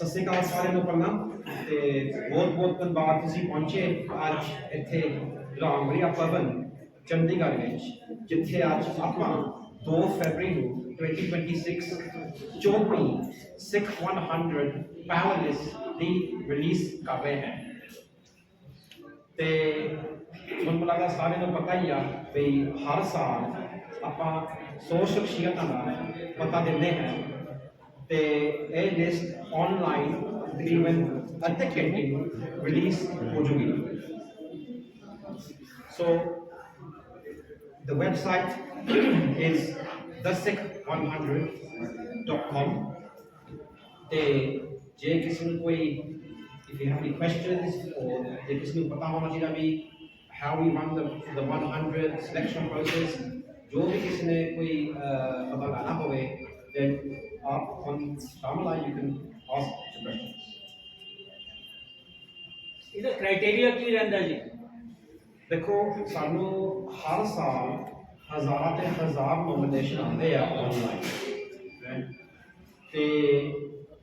ਸਤਿ ਸ਼੍ਰੀ ਅਕਾਲ ਸਾਰਿਆਂ ਨੂੰ ਪ੍ਰਣਾਮ ਤੇ ਬਹੁਤ ਬਹੁਤ ਧੰਨਵਾਦ ਤੁਸੀਂ ਪਹੁੰਚੇ ਅੱਜ ਇੱਥੇ ਰਾਮਗੜੀਆ ਭਵਨ, ਚੰਡੀਗੜ੍ਹ ਵਿੱਚ, ਜਿੱਥੇ ਅੱਜ ਆਪਾਂ 2 ਫਰਵਰੀ ਨੂੰ 2026 ਚੌਥੀ ਸਿੱਖ 100 ਪੈਨਲਿਸਟ ਦੀ ਰਿਲੀਜ਼ ਕਰ ਰਹੇ ਹਾਂ। ਤੇ ਤੁਹਾਨੂੰ ਲੱਗਾ ਸਾਰਿਆਂ ਨੂੰ ਪਤਾ ਹੀ ਆ ਵੀ ਹਰ ਸਾਲ ਆਪਾਂ 100 ਸ਼ਖਸੀਅਤਾਂ ਦਾ ਪਤਾ ਦਿੰਦੇ ਹਾਂ ਤੇ ਇਹ ਲਿਸਟ ਆਨਲਾਈਨ ਤਕਰੀਬਨ ਅੱਧੇ ਘੰਟੇ ਨੂੰ ਰਿਲੀਜ਼ ਹੋ ਜੂਗੀ ਸੋ the website is thesikh100.com ਤੇ ਜੇ ਕਿਸੇ ਨੂੰ ਕੋਈ if you have any questions or ਜੇ ਕਿਸੇ ਨੂੰ ਪਤਾ ਹੋਣਾ ਚਾਹੀਦਾ ਵੀ how we run the the 100 selection process ਜੋ ਵੀ ਕਿਸੇ ਨੇ ਕੋਈ ਅਹ, ਪਤਾ ਲੈਣਾ ਹੋਵੇ then ਆਪ on Tamala you can ask the questions. ਇਹਦਾ ਕ੍ਰਾਈਟੇਰੀਆ ਕੀ ਰਹਿੰਦਾ ਜੀ? ਦੇਖੋ ਸਾਨੂੰ ਹਰ ਸਾਲ ਹਜ਼ਾਰਾਂ ਤੇ ਹਜ਼ਾਰ ਨੋਮੀਨੇਸ਼ਨ ਆਉਂਦੇ ਆ ਆਨਲਾਈਨ ਤੇ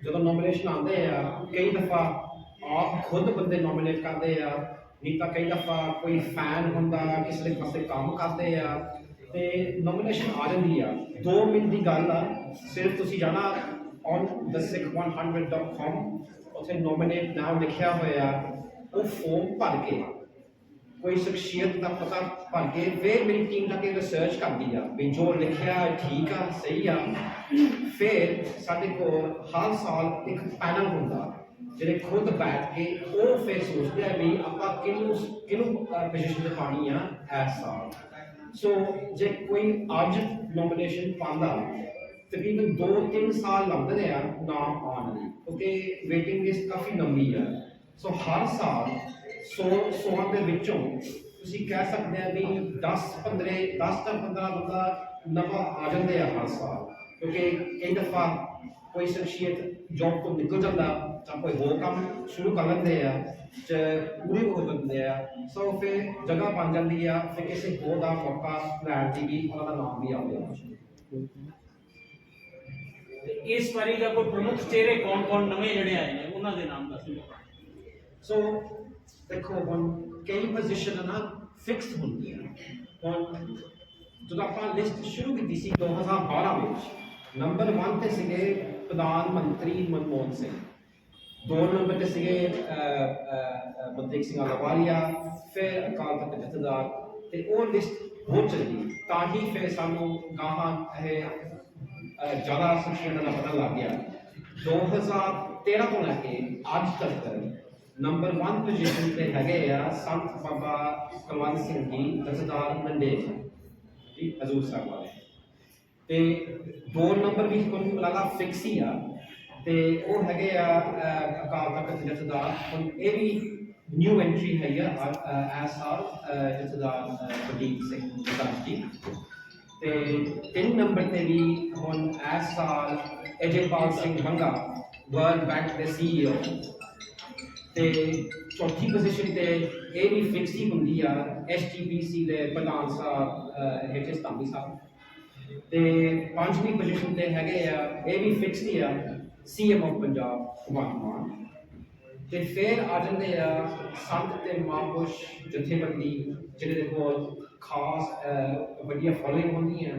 ਜਦੋਂ ਨੋਮੀਨੇਸ਼ਨ ਆਉਂਦੇ ਆ ਕਈ ਦਫਾ ਆਪ ਖੁਦ ਬੰਦੇ ਨੋਮੀਨੇਟ ਕਰਦੇ ਆ ਨਹੀਂ ਤਾਂ ਕਈ ਦਫਾ ਕੋਈ ਫੈਨ ਹੁੰਦਾ ਕਿਸੇ ਦੇ ਪਾਸੇ ਕੰਮ ਕਰਦੇ ਆ ਤੇ ਨੋਮੀਨੇਸ਼ਨ ਆ ਜਾਂਦੀ ਆ। 2 ਮਿੰਟ ਦੀ ਗੱਲ ਆ ਸਿਰਫ ਤੁਸੀਂ ਜਾਣਾ on thesikh100.com ਉੱਥੇ ਨੋਮੀਨੇਟ ਨਾਮ ਲਿਖਿਆ ਹੋਇਆ, ਉਹ ਫਾਰਮ ਭਰ ਕੇ, ਕੋਈ ਸ਼ਖਸੀਅਤ ਦਾ ਪਤਾ ਭਰ ਕੇ, ਫਿਰ ਮੇਰੀ ਟੀਮ ਜਾ ਕੇ ਰਿਸਰਚ ਕਰਦੀ ਆ ਵੀ ਜੋ ਲਿਖਿਆ ਹੈ ਠੀਕ ਆ, ਸਹੀ ਆ। ਫਿਰ ਸਾਡੇ ਕੋਲ ਹਰ ਸਾਲ ਇੱਕ ਪੈਨਲ ਹੁੰਦਾ, ਜਿਹੜੇ ਖੁਦ ਬੈਠ ਕੇ ਉਹ ਫਿਰ ਸੋਚਦੇ ਆ ਵੀ ਆਪਾਂ ਕਿਹਨੂੰ ਕਿਹਨੂੰ ਪੋਜੀਸ਼ਨ ਤੇ ਪਾਣੀ ਆ ਇਸ ਸਾਲ। ਸੋ ਜੇ ਕੋਈ ਅੱਜ ਨੋਮੀਨੇਸ਼ਨ ਪਾਉਂਦਾ ਤਕਰੀਬਨ 2-3 ਸਾਲ ਲੱਗਦੇ ਆ ਨਾਮ ਆਉਣ ਲਈ ਕਿਉਂਕਿ ਵੇਟਿੰਗ ਲਿਸਟ ਕਾਫੀ ਲੰਬੀ ਆ। ਸੋ ਹਰ ਸਾਲ 100 100 ਦੇ ਵਿੱਚੋਂ ਤੁਸੀਂ ਕਹਿ ਸਕਦੇ ਆ ਵੀ 10 15 10 ਤੋਂ 15 ਬੰਦਾ ਨਵਾਂ ਆ ਜਾਂਦੇ ਆ ਹਰ ਸਾਲ, ਕਿਉਂਕਿ ਕਈ ਦਫਾ ਕੋਈ ਸ਼ਖਸੀਅਤ ਜੌਬ ਤੋਂ ਨਿਕਲ ਜਾਂਦਾ ਤਾਂ ਕੋਈ ਹੋਰ ਕੰਮ ਸ਼ੁਰੂ ਕਰ ਲੈਂਦੇ ਆ ਤੇ ਪੂਰੇ ਹੋ ਜਾਂਦੇ ਆ, ਸੋ ਫਿਰ ਜਗ੍ਹਾ ਬਣ ਜਾਂਦੀ ਆ, ਫਿਰ ਕਿਸੇ ਹੋਰ ਦਾ ਮੌਕਾ ਲੈਣ ਦੀ ਵੀ ਉਹਨਾਂ ਦਾ ਨਾਮ ਵੀ ਆਉਂਦਾ। ਇਸ ਵਾਰੀ ਦਾ ਕੋਈ ਪ੍ਰਮੁੱਖ ਚਿਹਰੇ ਕੌਣ-ਕੌਣ ਨਵੇਂ ਜਿਹੜੇ ਆਏ ਨੇ ਉਹਨਾਂ ਦੇ ਨਾਮ ਦੱਸੋ ਸੋ ਦੇਖੋ ਹੁਣ ਕਈ ਪੋਜੀਸ਼ਨ ਨਾ ਫਿਕਸਡ ਹੁੰਦੀਆਂ ਹੁਣ ਜਦੋਂ ਆਪਾਂ ਲਿਸਟ ਸ਼ੁਰੂ ਕੀਤੀ ਸੀ 2012 ਵਿੱਚ ਨੰਬਰ 1 ਤੇ ਸੀਗੇ ਪ੍ਰਧਾਨ ਮੰਤਰੀ ਮਨਮੋਹਨ ਸਿੰਘ। ਦੋ ਨੰਬਰ ਤੇ ਸੀਗੇ ਅਹ, ਮਨਦੀਪ ਸਿੰਘ ਅਲਵਾਲੀਆ ਫਿਰ ਅਕਾਲ ਤਖਤ ਜਥੇਦਾਰ ਤੇ ਉਹ ਲਿਸਟ ਹੋ ਚੱਲੀ ਤਾਂ ਹੀ ਫਿਰ ਸਾਨੂੰ ਗਾਹਾਂ ਇਹ ਜ਼ਿਆਦਾ ਸ਼ਖਸੀਅਤਾਂ ਦਾ ਪਤਾ ਲੱਗ ਗਿਆ। 2013 ਤੋਂ ਲੈ ਕੇ ਅੱਜ ਤੱਕ ਨੰਬਰ 1 ਪੋਜੀਸ਼ਨ ਤੇ ਹੈਗੇ ਆ ਸੰਤ ਬਾਬਾ ਕੁਲਵੰਤ ਸਿੰਘ ਜੀ ਜਥੇਦਾਰ ਮੰਡੇਰ ਜੀ ਹਜ਼ੂਰ ਸਾਹਿਬ ਵਾਲੇ। ਤੇ ਦੋ ਨੰਬਰ ਵੀ ਕੋਲ ਲਗਾ ਫਿਕਸ ਹੀ ਆ। ਤੇ ਉਹ ਹੈਗੇ ਆ ਅਕਾਲ ਤਖਤ ਜਥੇਦਾਰ। ਹੁਣ ਇਹ ਵੀ ਨਿਊ ਐਂਟਰੀ ਹੈ ਆ ਐਸ ਆਰ ਜਥੇਦਾਰ ਅਹ, ਪ੍ਰਦੀਪ ਸਿੰਘ ਜਥੇਦਾਰ ਜੀ। ਤੇ ਤਿੰਨ ਨੰਬਰ ਤੇ ਵੀ ਹੁਣ ਇਸ ਸਾਲ ਅਜੇਪਾਲ ਸਿੰਘ ਮੰਗਾ ਵਰਲਡ ਬੈਂਕ ਦੇ ਸੀਈਓ ਤੇ ਚੌਥੀ ਪੋਜੀਸ਼ਨ ਤੇ ਇਹ ਵੀ ਫਿਕਸ ਹੀ ਹੁੰਦੀ ਆ ਐਸਟੀਪੀਸੀ ਦੇ ਪ੍ਰਧਾਨ ਸਾਹਿਬ ਐਚ ਐਸ ਸਾਹਿਬ। ਤੇ ਪੰਜਵੀਂ ਪੋਜੀਸ਼ਨ ਤੇ ਹੈਗੇ ਆ ਇਹ ਵੀ ਫਿਕਸ ਹੀ ਆ ਸੀਐਮ ਆਫ ਪੰਜਾਬ ਭਗਵੰਤ ਮਾਨ। ਤੇ ਫਿਰ ਆ ਜਾਂਦੇ ਆ ਸੰਤ ਤੇ ਮਹਾਂਪੁਰਸ਼ ਜਥੇਬੰਦੀ ਜਿਹੜੇ ਦੇ ਕੋਲ ਖਾਸ ਵੱਡੀਆਂ ਫੋਲੋਇੰਗ ਹੁੰਦੀਆਂ।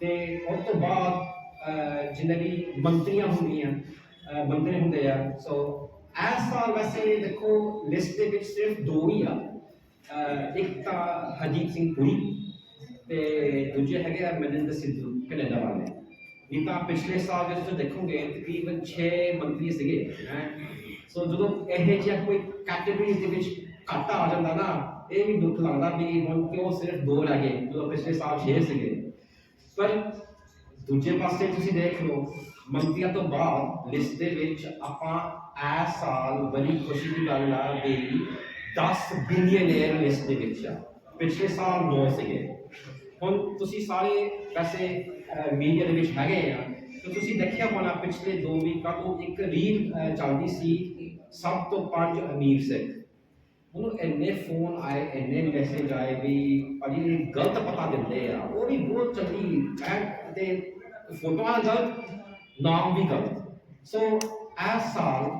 ਤੇ ਉਸ ਤੋਂ ਬਾਅਦ ਅਹ, ਵੀ ਮੰਤਰੀਆਂ ਹੁੰਦੀਆਂ ਅਹ, ਮੰਤਰੀ ਹੁੰਦੇ ਆ ਸੋ ਇਸ ਸਾਲ ਵੈਸੇ ਦੇਖੋ ਲਿਸਟ ਦੇ ਵਿੱਚ ਸਿਰਫ ਦੋ ਹੀ ਆ। ਇੱਕ ਤਾਂ ਹਰਜੀਤ ਸਿੰਘ ਪੁਰੀ ਤੇ ਦੂਜੇ ਹੈਗੇ ਆ ਮਨਿੰਦਰ ਸਿੱਧੂ ਕੈਨੇਡਾ ਵਾਲੇ। ਨਹੀਂ ਤਾਂ ਪਿਛਲੇ ਸਾਲ ਜੇ ਤੁਸੀਂ ਦੇਖੋਗੇ ਤਕਰੀਬਨ 6 ਮੰਤਰੀ ਸੀਗੇ ਹੈਂ। ਸੋ ਜਦੋਂ ਇਹ ਜਿਹਾ ਕੋਈ ਕੈਟਾਗਰੀ ਦੇ ਵਿੱਚ ਘਾਟਾ ਆ ਜਾਂਦਾ ਨਾ, ਇਹ ਵੀ ਦੁੱਖ ਲੱਗਦਾ ਵੀ ਹੁਣ ਕਿਉਂ ਸਿਰਫ ਦੋ ਰਹਿ ਗਏ, ਜਦੋਂ ਪਿਛਲੇ ਸਾਲ 6 ਸੀਗੇ। ਪਰ ਦੂਜੇ ਪਾਸੇ ਤੁਸੀਂ ਦੇਖ ਲਓ ਮੰਤਰੀਆਂ ਤੋਂ ਬਾਅਦ ਲਿਸਟ ਦੇ ਵਿੱਚ ਆਪਾਂ ਇਸ ਸਾਲ ਬੜੀ ਖੁਸ਼ੀ ਦੀ ਗੱਲ ਆ ਵੀ 10 ਬਿਲੀਅਨਰ ਲਿਸਟ ਦੇ ਵਿੱਚ ਆ। ਪਿਛਲੇ ਸਾਲ 9 ਸੀਗੇ। ਹੁਣ ਤੁਸੀਂ ਸਾਰੇ ਵੈਸੇ ਮੀਡੀਆ ਦੇ ਵਿੱਚ ਹੈਗੇ ਆ। ਤੇ ਤੁਸੀਂ ਦੇਖਿਆ ਹੋਣਾ ਪਿਛਲੇ 2 ਵੀਕਾਂ ਤੋਂ ਇੱਕ ਰੀਲ ਚੱਲਦੀ ਸੀ ਸਭ ਤੋਂ ਪੰਜ ਅਮੀਰ ਸਿੱਖ। ਉਹਨੂੰ ਇੰਨੇ ਫੋਨ ਆਏ, ਇੰਨੇ ਮੈਸੇਜ ਆਏ ਵੀ ਭਾਜੀ ਇਹ ਗਲਤ ਪਤਾ ਦਿੰਦੇ ਆ। ਉਹ ਵੀ ਬਹੁਤ ਚੱਲੀ ਐ ਤੇ ਫੋਟੋਆਂ ਗਲਤ ਨਾਮ ਵੀ ਗਲਤ। ਸੋ ਇਸ ਸਾਲ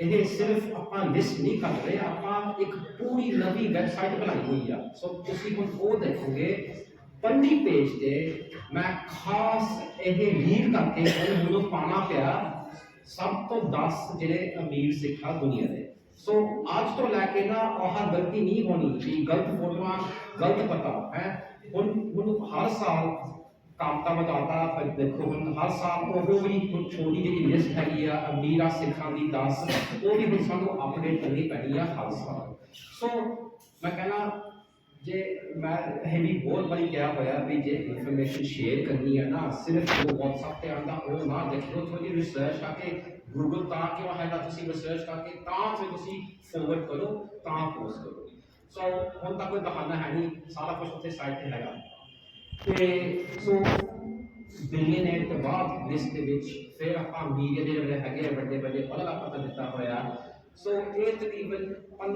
ਇਹ ਸਿਰਫ ਆਪਾਂ ਲਿਸਟ ਨਹੀਂ ਕਰ ਰਹੇ, ਆਪਾਂ ਇੱਕ ਪੂਰੀ ਨਵੀਂ ਵੈਬਸਾਈਟ ਬਣਾਈ ਹੋਈ ਆ। ਸੋ ਤੁਸੀਂ ਹੁਣ ਉਹ ਦੇਖੋਗੇ ਪੰਜੀ ਪੇਜ ਤੇ ਮੈਂ ਖਾਸ ਇਹ ਰੀਡ ਕਰਕੇ ਹੁਣ ਮੈਨੂੰ ਪਾਣਾ ਪਿਆ ਸਭ ਤੋਂ 10 ਜਿਹੜੇ ਅਮੀਰ ਸਿੱਖ ਦੁਨੀਆ ਦੇ। ਸੋ ਅੱਜ ਤੋਂ ਲੈ ਕੇ ਨਾ ਆਹ ਗਲਤੀ ਨਹੀਂ ਹੋਣੀ ਕਿ ਗਲਤ ਫੋਟੋਆਂ, ਗਲਤ ਪਤਾ, ਹੈ। ਹੁਣ ਹੁਣ ਹਰ ਸਾਲ ਕਾਮਤਾ ਬਤਾਤਾ ਪਰ ਦੇਖੋ ਹੁਣ ਹਰ ਸਾਲ ਉਹ ਵੀ ਹੁਣ ਛੋਟੀ ਜਿਹੀ ਲਿਸਟ ਹੈਗੀ ਆ, ਅਮੀਰਾ ਸਿੱਖਾਂ ਦੀ 10 ਉਹ ਵੀ ਹੁਣ ਸਾਨੂੰ ਅਪਡੇਟ ਕਰਨੀ ਪੈਣੀ ਆ ਹਰ ਸਾਲ। ਸੋ ਮੈਂ ਕਹਿੰਦਾ ਜੇ ਮੈਂ ਇਹ ਵੀ ਬਹੁਤ ਵਾਰੀ ਕਿਹਾ ਹੋਇਆ ਵੀ ਜੇ ਇਨਫੋਰਮੇਸ਼ਨ ਸ਼ੇਅਰ ਕਰਨੀ ਹੈ ਨਾ, ਸਿਰਫ ਉਹ WhatsApp ਤੇ ਆਉਂਦਾ, ਉਹ ਨਾ ਦੇਖੋ ਥੋੜੀ ਰਿਸਰਚ ਕਰਕੇ, Google ਤਾਂ ਕਿਉਂ ਹੈਗਾ ਤੁਸੀਂ ਰਿਸਰਚ ਕਰਕੇ, ਤਾਂ ਫਿਰ ਤੁਸੀਂ ਫੋਰਵਰਡ ਕਰੋ, ਤਾਂ ਪੋਸਟ ਕਰੋ। ਸੋ ਹੁਣ ਤਾਂ ਕੋਈ ਬਹਾਨਾ ਹੈ ਨਹੀਂ, ਸਾਰਾ ਕੁਝ ਉੱਥੇ ਸਾਈਟ ਤੇ ਹੈਗਾ। ਤੇ ਸੋ ਬਿਲੀਅਨੇਰ ਤੋਂ ਬਾਅਦ ਲਿਸਟ ਦੇ ਵਿੱਚ ਫਿਰ ਆਪਾਂ ਮੀਡੀਆ ਦੇ ਜਿਹੜੇ ਹੈਗੇ ਆ ਵੱਡੇ ਵੱਡੇ ਉਹਨਾਂ ਦਾ ਪਤਾ ਦਿੱਤਾ ਹੋਇਆ। ਸੋ ਇਹ ਤਕਰੀਬਨ